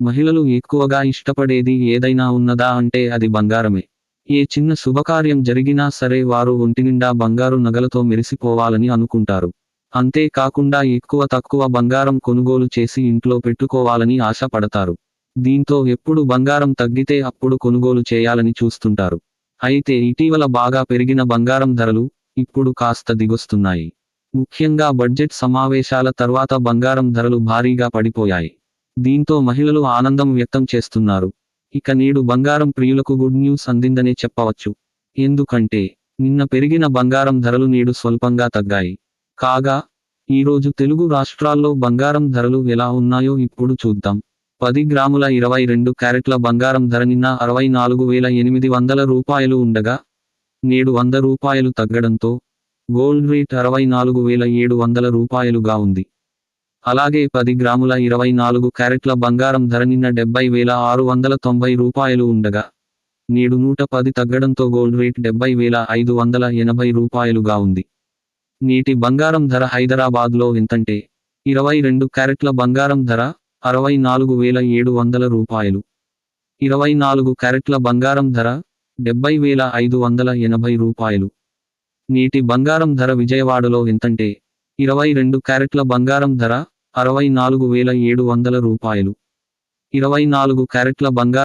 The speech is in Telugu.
మహిళలు ఎక్కువగా ఇష్టపడేది ఏదైనా ఉన్నదా అంటే అది బంగారమే. ఏ చిన్న శుభకార్యం జరిగినా సరే వారు ఒంటినిండా బంగారు నగలతో మెరిసిపోవాలని అనుకుంటారు. అంతేకాకుండా ఎక్కువ తక్కువ బంగారం కొనుగోలు చేసి ఇంట్లో పెట్టుకోవాలని ఆశపడతారు. దీంతో ఎప్పుడు బంగారం తగ్గితే అప్పుడు కొనుగోలు చేయాలని చూస్తుంటారు. అయితే ఇటీవల బాగా పెరిగిన బంగారం ధరలు ఇప్పుడు కాస్త దిగొస్తున్నాయి. ముఖ్యంగా బడ్జెట్ సమావేశాల తర్వాత బంగారం ధరలు భారీగా పడిపోయాయి. దీంతో మహిళలు ఆనందం వ్యక్తం చేస్తున్నారు. ఇక నేడు బంగారం ప్రియులకు గుడ్ న్యూస్ అందిందనే చెప్పవచ్చు. ఎందుకంటే నిన్న పెరిగిన బంగారం ధరలు నేడు స్వల్పంగా తగ్గాయి. కాగా ఈరోజు తెలుగు రాష్ట్రాల్లో బంగారం ధరలు ఎలా ఉన్నాయో ఇప్పుడు చూద్దాం. పది గ్రాముల ఇరవై రెండు క్యారెట్ల బంగారం ధర నిన్న అరవై నాలుగు వేల ఎనిమిది వందల రూపాయలు ఉండగా నేడు వంద రూపాయలు తగ్గడంతో గోల్డ్ రేట్ అరవై నాలుగు వేల ఏడు వందల రూపాయలుగా ఉంది. అలాగే పది గ్రాముల ఇరవై నాలుగు క్యారెట్ల బంగారం ధర నిన్న డెబ్బై వేల ఆరు వందల తొంభై రూపాయలు ఉండగా నేడు నూట పది తగ్గడంతో గోల్డ్ రేట్ డెబ్బై వేల ఐదు వందల ఎనభై రూపాయలుగా ఉంది. నేటి బంగారం ధర హైదరాబాద్లో ఎంతంటే ఇరవై రెండు క్యారెట్ల బంగారం ధర అరవై నాలుగు వేల ఏడు వందల రూపాయలు. ఇరవై నాలుగు క్యారెట్ల బంగారం ధర డెబ్బై వేల ఐదు వందల ఎనభై రూపాయలు. నేటి బంగారం ధర విజయవాడలో ఎంతంటే ఇరవై రెండు క్యారెట్ల బంగారం ధర అరవై నాలుగు వేల ఏడు వందల రూపాయలు. ఇరవై నాలుగు క్యారెట్ల బంగారం